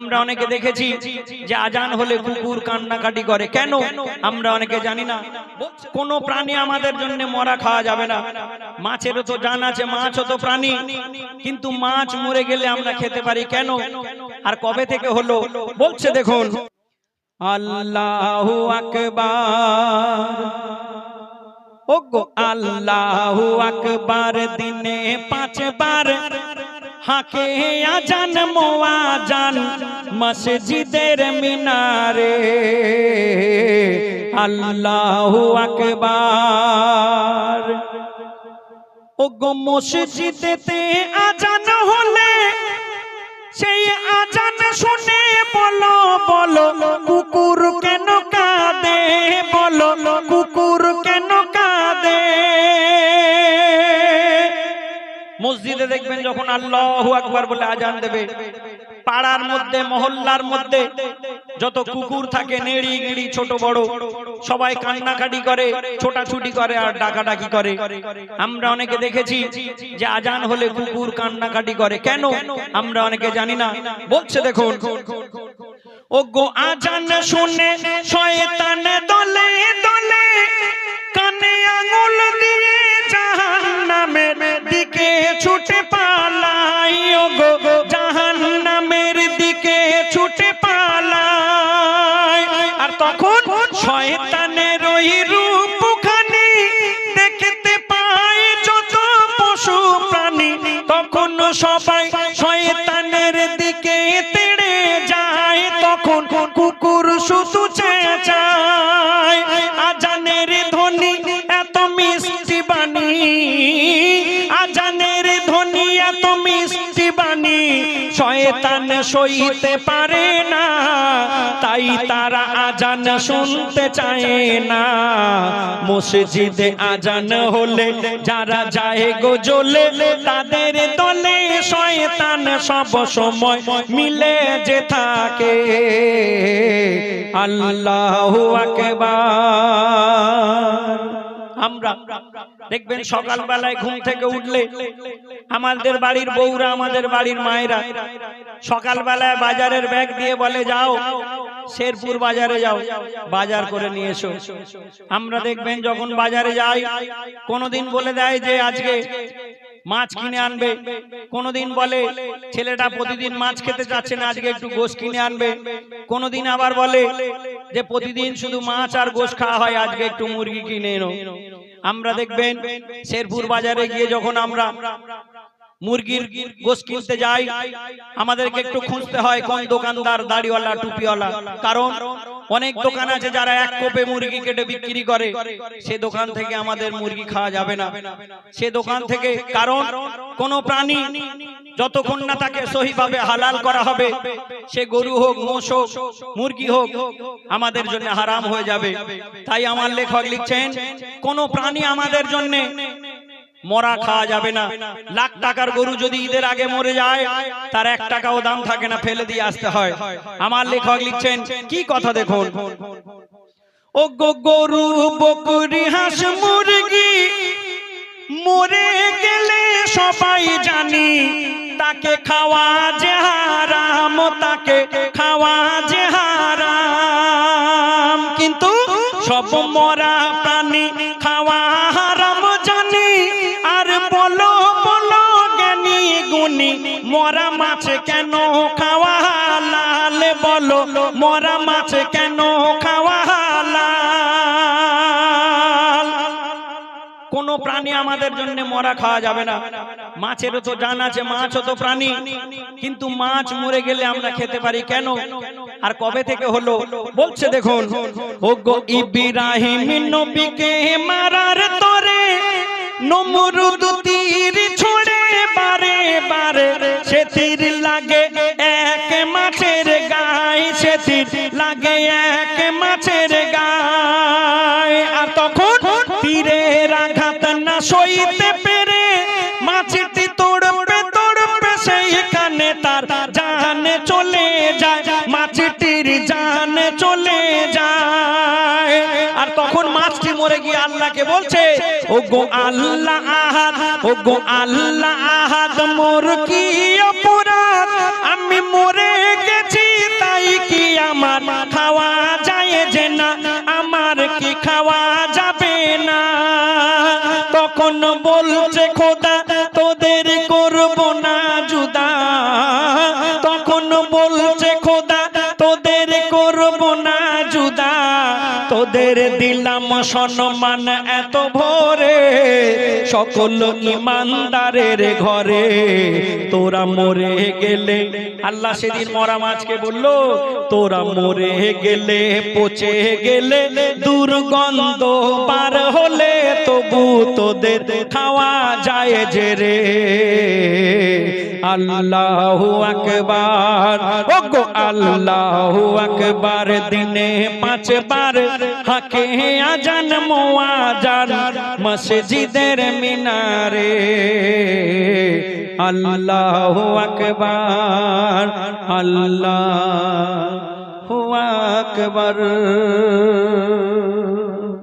আমরা অনেকে দেখেছি যে আজান হলে কুকুর কান্নাকাটি করে। কেন? আমরা অনেকে জানি না। কোন প্রাণী আমাদের জন্য মরা খাওয়া যাবে না। মাছেরও তো জান আছে, মাছও তো প্রাণী। কিন্তু মাছ মরে গেলে আমরা খেতে পারি কেন? আর কবে থেকে হলো? বলছে দেখুন। আল্লাহু আকবার। ওগো আল্লাহু আকবার, দিনে পাঁচবার হাকে আজান মোয়াজান, মসজিদের মিনারে। আল্লাহু আকবার। ও গো মসজিদেতে আজান হলে, সেই আজান শুনে যখন আল্লাহু বলে আজান দেবে। পাড়ার মধ্যে, মহল্লার মধ্যে যত কুকুর থাকে, নেড়ি গিড়ি, ছোট বড়, সবাই কান্নাকাটি করে, ছোটাছুটি করে আর ডাকাডাকি করে। আমরা অনেকে দেখেছি যে আজান হলে কুকুর কান্নাকাটি করে। কেন? আমরা অনেকে জানি না। বলছে, দেখুন ও গো আজান শুনে শয়তান দলে দলে কানে আঙুল দিয়ে জাহান্নামের দিকে ছুটে তখন শয়তানের ওই রূপখানি, দেখতে পায় যত পশু প্রাণী। তখন সবাই শয়তানের দিকে তেড়ে যায়, তখন কুকুর শুধু শয়তান সইতে পারে না, তাই তারা আজান শুনতে চায় না। মসজিদে আজান হলে যারা যায় গো জ্বলে, তাদের দলে শয়তান সব সময় মিলে যে থাকে। আল্লাহু আকবার। আমরা দেখবেন সকালবেলায় ঘুম থেকে উঠলে আমাদের বাড়ির বউরা, আমাদের বাড়ির মায়েরা সকালবেলায় বাজারের ব্যাগ দিয়ে বলে, যাও শেরপুর বাজারে যাও, বাজার করে নিয়ে এসো। আমরা দেখবেন যখন বাজারে যাই, কোনোদিন বলে দেয় যে, আজকে মাছ কিনে আনবে। কোনোদিন বলে, ছেলেটা প্রতিদিন মাছ খেতে চাচ্ছে না, আজকে একটু গোশ কিনে আনবে। কোনোদিন আবার বলে যে, প্রতিদিন শুধু মাছ আর গোশ খাওয়া হয়, আজকে একটু মুরগি কিনে এনো। আমরা দেখবেন শেরপুর বাজারে গিয়ে যখন আমরা মুরগির গোশ কিনতে যাই, আমাদেরকে একটু খুঁজতে হয় কোন দোকানদার, দাড়িওয়ালা, টুপিওয়ালা। কারণ অনেক দোকান আছে যারা এক কোপে মুরগি কেটে বিক্রি করে। সে দোকান থেকে আমাদের মুরগি খাওয়া যাবে না। সে দোকান থেকে কারণ কোন প্রাণী যতক্ষণ না তাকে সহিভাবে হালাল করা হবে, সে গরু হোক, মোষ হোক, মুরগি হোক, আমাদের জন্য হারাম হয়ে যাবে। তাই আমার লেখক লিখছেন, কোন প্রাণী আমাদের জন্য মরা খাওয়া যাবে না। লাখ টাকার গরু যদি ঈদের আগে মরে যায় তার এক টাকাও দাম থাকে না ফেলে দিয়ে আসতে হয়। আমার লেখক লিখছেন কি কথা দেখুন? ও গো গরু বকরি হাঁস মুরগি মরে গেলে সবাই জানি তাকে খাওয়া যে হারাম তাকে খাওয়া যে হারাম। কিন্তু সব মরা প্রাণী খাওয়া হারাম মরা মাছ কেন খাওয়া বলো, মরা মাছ কেন খাওয়া প্রাণী আমাদের জন্য মরা খাওয়া যাবে না। মাছেরও তো জান আছে, মাছও তো প্রাণী। কিন্তু মাছ মরে গেলে আমরা খেতে পারি কেন? আর কবে থেকে হলো? বলছে দেখুন মারার তরে নমরুদ সইতে পেরে মাছিটি তোড়পে তোড়পে সেইখানে তার চলে যায়। মাছিটির চলে যায়। আর তখন মাছটি মরে গিয়ে আল্লাহকে বলছে ও গো আল্লাহ আহাদ ও গো আল্লাহ আহাদ, মোর কি বলছে খোদা দিলাম সম্মান এত ভোরে, সকল ইমানদারের ঘরে। তোরা মরে গেলে, আল্লাহ সেদিন মরা মাছকে বলল, তোরা মরে গেলে, পচে গেলে, দুর্গন্ধ পার হলে তবু তোদের খাওয়া যায় যে রে। আল্লাহ আকবার। ও গো আল্লাহ আকবার, দিনে পাঁচবার হাকে আজান মোয়াজান মসজিদের মিনারে। আল্লাহ আকবার আল্লাহ আকবার।